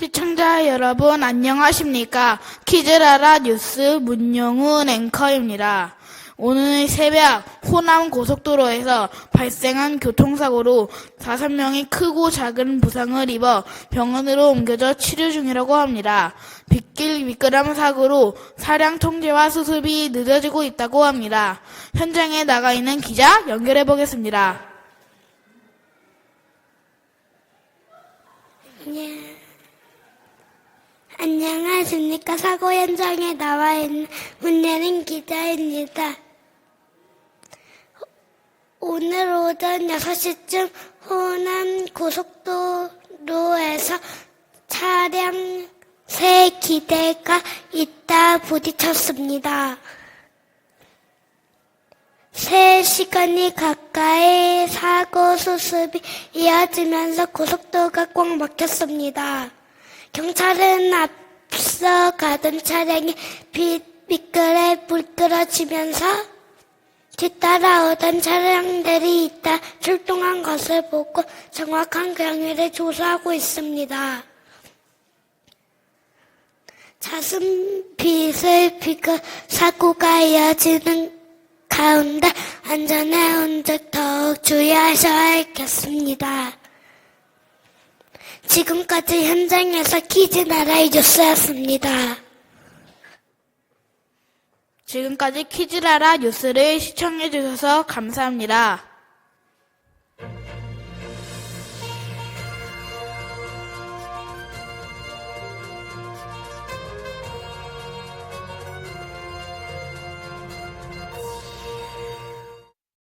시청자 여러분 안녕하십니까? 키즈라라 뉴스 문영훈 앵커입니다. 오늘 새벽 호남 고속도로에서 발생한 교통사고로 다섯 명이 크고 작은 부상을 입어 병원으로 옮겨져 치료 중이라고 합니다. 빗길 미끄럼 사고로 차량 통제와 수습이 늦어지고 있다고 합니다. 현장에 나가 있는 기자 연결해 보겠습니다. 예. 안녕하십니까. 사고 현장에 나와 있는 문예린 기자입니다. 오늘 오전 6시쯤 호남 고속도로에서 차량 세 기대가 있다 부딪혔습니다. 3시간이 가까이 사고 수습이 이어지면서 고속도로가 꽉 막혔습니다. 경찰은 앞서 가던 차량이 빛, 미끌에 물들어지면서 뒤따라오던 차량들이 있다 출동한 것을 보고 정확한 경위를 조사하고 있습니다. 자슴 빛을 비고 사고가 이어지는 가운데 안전에 운전 더욱 주의하셔야겠습니다. 지금까지 현장에서 키즈 나라의 뉴스였습니다. 지금까지 키즈라라 뉴스를 시청해 주셔서 감사합니다.